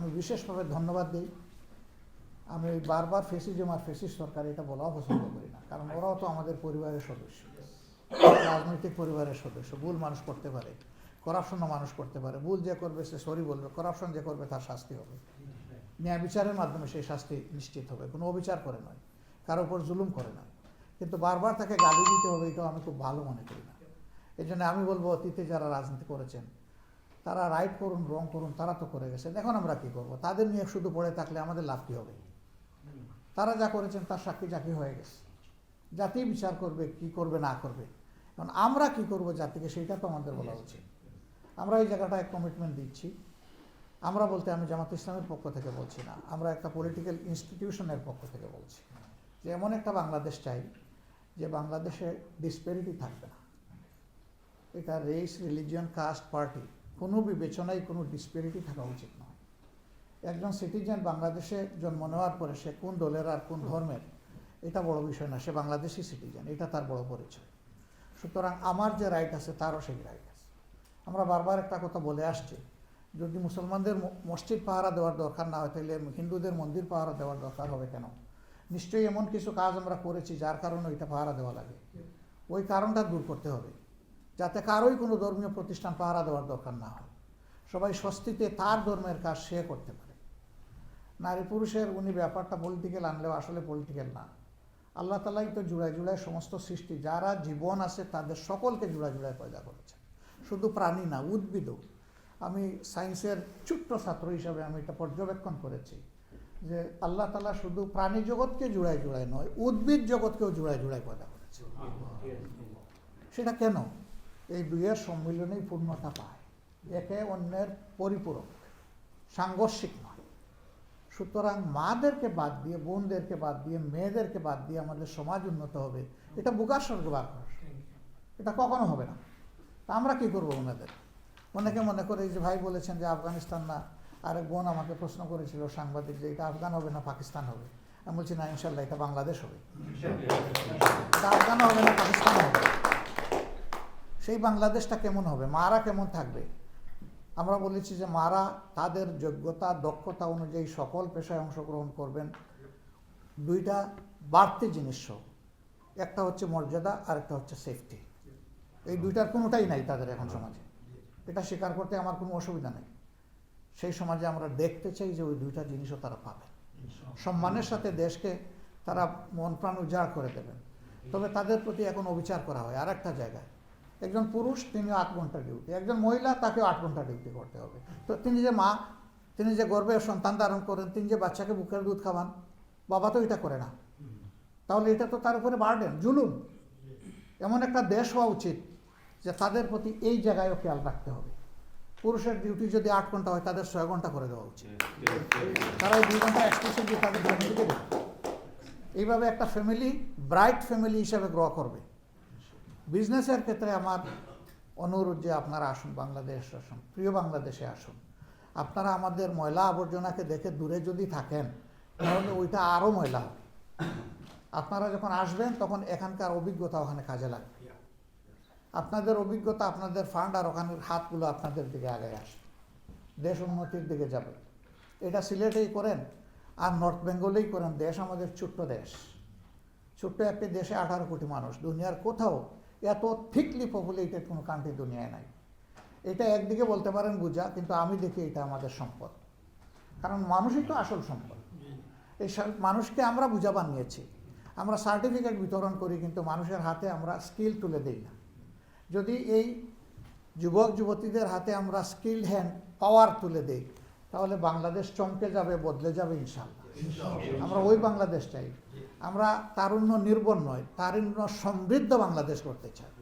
আমি বিশেষভাবে ধন্যবাদ দিই। আমি বারবার ফেসিজম আর ফেসিস সরকার, এটা বলাও পছন্দ করি না। কারণ ওরাও তো আমাদের পরিবারের সদস্য। রাজনৈতিক পরিবারের সদস্য। ভুল মানুষ করতে পারে করাপশনও মানুষ করতে পারে। ভুল যে করবে সে সরি বলবে করাপশন যে করবে তার শাস্তি হবে। ন্যায় বিচারের মাধ্যমে সেই শাস্তি নিশ্চিত হবে। কোনো অবিচার করে নয়, কারও উপর জুলুম করে না কিন্তু বারবার তাকে গালি দিতে হবে, এটাও আমি খুব ভালো মনে করি না। এই জন্য আমি বলব অতীতে যারা রাজনীতি করেছেন তারা রাইট করুন রং করুন তারা তো করে গেছেন। এখন আমরা কি করব? তাদের নিয়ে শুধু পড়ে থাকলে আমাদের লাভ কী হবে? তারা যা করেছেন তার সাক্ষী চাকরি হয়ে গেছে। জাতি বিচার করবে কি করবে না করবে। এখন আমরা কি করব জাতিকে সেইটা তো আমাদের বলা উচিত। আমরা এই জায়গাটায় কমিটমেন্ট দিচ্ছি। আমরা বলতে আমি জামাত ইসলামের পক্ষ থেকে বলছি না। আমরা একটা পলিটিক্যাল ইনস্টিটিউশনের পক্ষ থেকে বলছি। যে এমন একটা বাংলাদেশ চাই যে বাংলাদেশে ডিসপেরিটি থাকবে না। এটা রেস রিলিজিয়ন কাস্ট পার্টি কোনো বিবেচনায় কোনো ডিসপেরিটি থাকা উচিত নয়। একজন সিটিজেন বাংলাদেশে জন্ম নেওয়ার পরে সে কোন দলের আর কোন ধর্মের, এটা বড় বিষয় না, সে বাংলাদেশি সিটিজেন এটা তার বড় পরিচয়। সুতরাং আমার যে রাইট আছে, তারও সেই রাইট আছে। আমরা বারবার একটা কথা বলে আসছি, যদি মুসলমানদের মসজিদ পাহারা দেওয়ার দরকার না হয় তাহলে হিন্দুদের মন্দির পাহারা দেওয়ার দরকার হবে কেন? নিশ্চয়ই এমন কিছু কাজ আমরা করেছি যার কারণে ওইটা পাহারা দেওয়া লাগে। ওই কারণটা দূর করতে হবে। যাতে কারোই কোনো ধর্মীয় প্রতিষ্ঠান পাহারা দেওয়ার দরকার না হয়। সবাই স্বস্তিতে তার ধর্মের কাজ সে করতে পারে। নারী পুরুষের উনি ব্যাপারটা পলিটিক্যাল আনলেও আসলে পলিটিক্যাল না। আল্লাহ তালাই তো জুড়ায় জুড়ায় সমস্ত সৃষ্টি, যারা জীবন আছে তাদের সকলকে জুড়ায় জুড়ায় পয়দা করেছে শুধু প্রাণী না উদ্ভিদও আমি সায়েন্সের ছোট্ট ছাত্র হিসাবে আমি এটা পর্যবেক্ষণ করেছি যে আল্লাহ তালা শুধু প্রাণী জগৎকে জুড়ায় জুড়ায় নয়, উদ্ভিদ জগৎকেও জুড়ায় জুড়ায় পয়দা করেছে। সেটা কেন? এই দুইয়ের সম্মিলনেই পূর্ণতা পায়। একে অন্যের পরিপূরক সাংঘর্ষিক নয়। সুতরাং মাদেরকে বাদ দিয়ে বোনদেরকে বাদ দিয়ে মেয়েদেরকে বাদ দিয়ে আমাদের সমাজ উন্নত হবে এটা বুকার স্বর্গবার এটা কখনো হবে না। তা আমরা কী করব ওনাদের? অনেকে মনে করে যে ভাই বলেছেন যে আফগানিস্তান না আরেক বোন আমাকে প্রশ্ন করেছিল সাংবাদিক যে এটা আফগান হবে না পাকিস্তান হবে? আমি বলছি না ইনশাল্লাহ এটা বাংলাদেশ হবে। এটা আফগান হবে না পাকিস্তান হবে? সেই বাংলাদেশটা কেমন হবে? মারা কেমন থাকবে? আমরা বলেছি যে মারা তাদের যোগ্যতা, দক্ষতা অনুযায়ী সকল পেশায় অংশগ্রহণ করবেন। দুইটা বাড়তি জিনিস একটা হচ্ছে মর্যাদা আর একটা হচ্ছে সেফটি এই দুইটার কোনোটাই নাই তাদের এখন সমাজে। এটা স্বীকার করতে আমার কোনো অসুবিধা নেই। সেই সমাজে আমরা দেখতে চাই যে ওই দুইটা জিনিসও তারা পাবে সম্মানের সাথে দেশকে তারা মন প্রাণ উজাড় করে দেবেন। তবে তাদের প্রতি এখন অবিচার করা হয়। আর একটা জায়গায় একজন পুরুষ তিনি আট ঘণ্টা ডিউটি। একজন মহিলা, তাকেও আট ঘণ্টা ডিউটি করতে হবে। তো তিনি যে মা, তিনি যে গর্ভে সন্তান ধারণ করেন, তিনি যে বাচ্চাকে বুকের দুধ খাওয়ান, বাবা তো এটা করে না। তাহলে এটা তো তার উপরে বার্ডেন, জুলুম। এমন একটা দেশ হওয়া উচিত যে তাদের প্রতি এই জায়গায়ও খেয়াল রাখতে হবে। পুরুষের ডিউটি যদি আট ঘণ্টা হয়, তাদের ছয় ঘণ্টা করে দেওয়া উচিত। তারা দুই ঘণ্টা এক্সপ্রেশন দিয়ে তাদের এইভাবে একটা ফ্যামিলি ব্রাইট ফ্যামিলি হিসাবে গ্রো করবে। বিজনেসের ক্ষেত্রে আমার অনুরোধ যে আপনারা আসুন বাংলাদেশ আসুন, প্রিয় বাংলাদেশে আসুন। আপনারা আমাদের ময়লা আবর্জনাকে দেখে দূরে যদি থাকেন, তাহলে ওইটা আরও ময়লা হবে। আপনারা যখন আসবেন, তখন এখানকার অভিজ্ঞতা ওখানে কাজে লাগবে। আপনাদের অভিজ্ঞতা, আপনাদের ফান্ড আর ওখানের হাতগুলো আপনাদের দিকে আগে আসবে। দেশ উন্নতির দিকে যাবে। এটা সিলেটেই করেন, আর নর্থ বেঙ্গলেই করেন। দেশ আমাদের ছোট্ট দেশ। ছোট্ট একটি দেশে আঠারো কোটি মানুষ। দুনিয়ার কোথাও এত থিকলি পপুলেটেড কোনো কান্ট্রি দুনিয়ায় নাই। এটা একদিকে বলতে পারেন বুঝা কিন্তু আমি দেখি এটা আমাদের সম্পদ। কারণ মানুষই তো আসল সম্পদ। এই মানুষকে আমরা বুঝা বানিয়েছি। আমরা সার্টিফিকেট বিতরণ করি কিন্তু মানুষের হাতে আমরা স্কিল তুলে দিই না। যদি এই যুবক যুবতীদের হাতে আমরা স্কিল হ্যান্ড পাওয়ার তুলে দিই তাহলে বাংলাদেশ চমকে যাবে বদলে যাবে ইনশাল্লাহ আমরা ওই বাংলাদেশ চাই। আমরা তারুণ্য নির্ভর নয়, তারুণ্য সমৃদ্ধ বাংলাদেশ করতে চাই।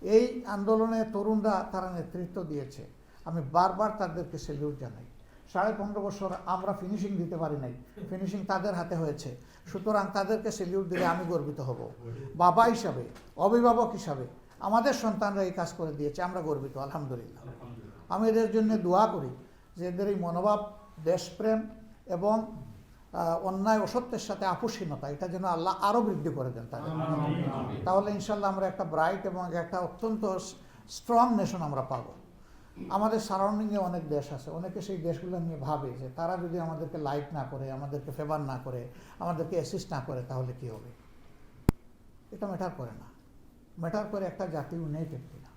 এই আন্দোলনে তরুণরা তারা নেতৃত্ব দিয়েছে। আমি বারবার তাদেরকে সেলিউট জানাই। সাড়ে পনেরো বছর আমরা ফিনিশিং দিতে পারি নাই। ফিনিশিং তাদের হাতে হয়েছে। সুতরাং তাদেরকে সেলিউট দিলে আমি গর্বিত হব। বাবা হিসাবে, অভিভাবক হিসাবে আমাদের সন্তানরা এই কাজ করে দিয়েছে, আমরা গর্বিত, আলহামদুলিল্লাহ। আমি এদের জন্য দোয়া করি যে এদের এই মনোভাব, দেশপ্রেম এবং অন্যায় অসত্যের সাথে আপোষহীনতা এটা যেন আল্লাহ আরও বৃদ্ধি করে দেন তাদের তাহলে ইনশাল্লাহ আমরা একটা ব্রাইট এবং একটা অত্যন্ত স্ট্রং নেশন আমরা পাবো। আমাদের সারাউন্ডিংয়ে অনেক দেশ আছে অনেকে সেই দেশগুলো নিয়ে ভাবে যে তারা যদি আমাদেরকে লাইক না করে আমাদেরকে ফেভার না করে আমাদেরকে অ্যাসিস্ট না করে তাহলে কি হবে? এটা ম্যাটার করে না। ম্যাটার করে একটা জাতি ইউনাইটেড কিনা।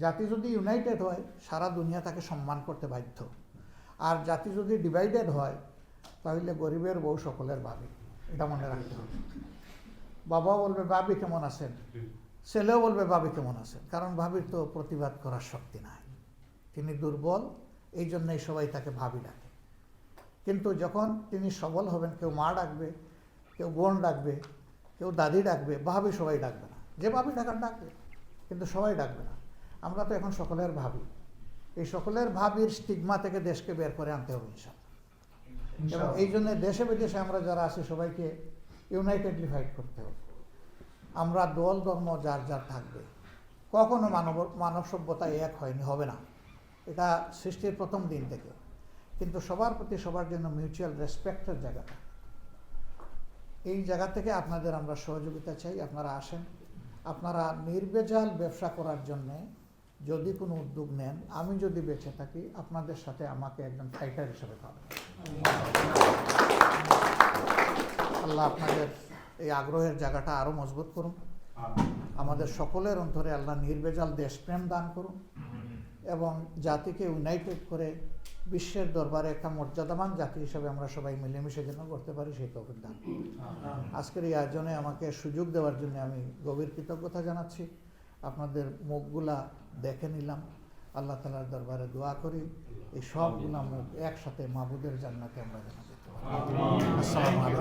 জাতি যদি ইউনাইটেড হয় সারা দুনিয়া তাকে সম্মান করতে বাধ্য। আর জাতি যদি ডিভাইডেড হয় তাহলে গরিবের বউ সকলের ভাবি। এটা মনে রাখতে হবে। বাবা বলবে, ভাবি কেমন আছেন? ছেলেও বলবে, ভাবি কেমন আছেন? কারণ ভাবির তো প্রতিবাদ করার শক্তি নাই। তিনি দুর্বল, এই জন্যই সবাই তাকে ভাবি ডাকে। কিন্তু যখন তিনি সবল হবেন, কেউ মা ডাকবে, কেউ বোন ডাকবে, কেউ দাদি ডাকবে, ভাবি সবাই ডাকবে না। যে ভাবি ডাকার ডাকবে, কিন্তু সবাই ডাকবে না। আমরা তো এখন সকলের ভাবি। এই সকলের ভাবির স্টিগমা থেকে দেশকে বের করে আনতে হবে ইনশাল্লাহ এবং এই জন্য দেশে বিদেশে আমরা যারা আছি সবাইকে ইউনাইটেডলি ফাইট করতে হবে। আমরা দল ধর্ম যার যার থাকবে। কখনো মানব মানব সভ্যতা এক হয়নি হবে না। এটা সৃষ্টির প্রথম দিন থেকে। কিন্তু সবার প্রতি সবার জন্য মিউচুয়াল রেসপেক্টের জায়গাটা। এই জায়গা থেকে আপনাদের আমরা সহযোগিতা চাই। আপনারা আসেন। আপনারা নির্বেজাল ব্যবসা করার জন্যে যদি কোনো উদ্যোগ নেন আমি যদি বেঁচে থাকি আপনাদের সাথে আমাকে একজন ফাইটার হিসেবে পাবেন আল্লাহ আপনাদের এই আগ্রহের জায়গাটা আরও মজবুত করুন। আমাদের সকলের অন্তরে আল্লাহ নির্বেজাল দেশপ্রেম দান করুন এবং জাতিকে ইউনাইটেড করে বিশ্বের দরবারে একটা মর্যাদাবান জাতি হিসেবে আমরা সবাই মিলেমিশে যেন করতে পারি সেই তৌফিক দান আজকের এই আয়োজনে আমাকে সুযোগ দেওয়ার জন্য আমি গভীর কৃতজ্ঞতা জানাচ্ছি। আপনাদের মুখগুলা দেখে নিলাম। আল্লাহ তালার দরবারে দোয়া করি। এই সবগুলা মুখ একসাথে মাহবুদের জান্নাতে আমরা যেতে পারি। আলাইকুম।